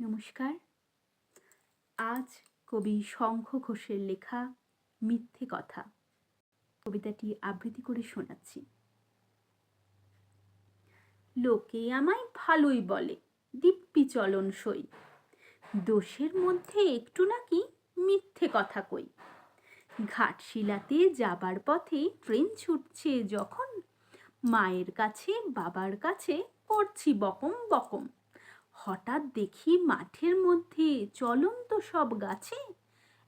নমস্কার। আজ কবি শঙ্খ ঘোষের লেখা মিথ্যে কথা। কবিতাটি আবৃত্তি করে শোনাচ্ছি। লোকে আমায় ভালোই বলে, দিব্যি চলন সই। দোষের মধ্যে একটু নাকি মিথ্যে কথা কই। ঘাটশিলাতে যাবার পথে ট্রেন ছুটছে যখন। মায়ের কাছে, বাবার কাছে করছি বকম বকম। হঠাৎ দেখি মাঠের মধ্যে চলন্ত সব গাছে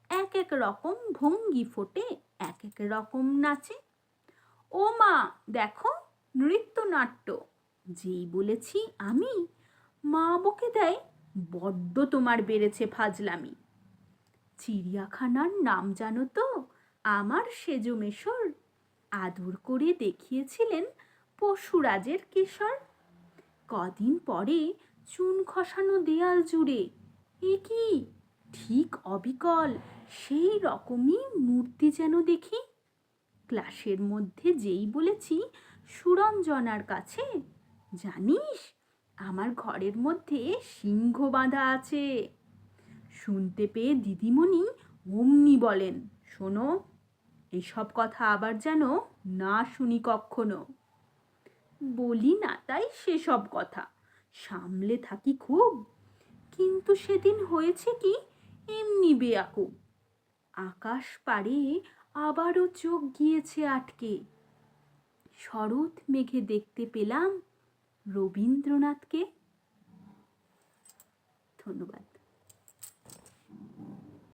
এক এক রকম ভঙ্গি ফোটে, এক এক রকম নাচে। ও মা, দেখো নৃত্যনাট্য। যেই বলেছি আমি, মা বকে দেয়, বড্ড তোমার বেড়েছে ফাজলামি। চিড়িয়াখানার নাম জানো তো, আমার সেজো মেশর। আদর করে দেখিয়েছিলেন পশুরাজের কেশর। কদিন পরে চুন খসানো দেয়াল জুড়ে। এ কি? ঠিক অবিকল, সেই রকমই মূর্তি যেন দেখি। ক্লাসের মধ্যে যেই বলেছি, সুরঞ্জনার কাছে। জানিস, আমার ঘরের মধ্যে সিংহ বাঁধা আছে। শুনতে পেয়ে দিদিমণি অমনি বলেন, শোনো, এসব কথা আবার যেন না শুনি কখনো বলি না, তাই সেসব কথা। সামলে থাকি খুব, কিন্তু সেদিন হয়েছে কি, এমনি বেয়াকুব আকাশ পাড়ে আবারও চোখ গিয়েছে আটকে। শরৎ মেঘে দেখতে পেলাম রবীন্দ্রনাথকে। ধন্যবাদ।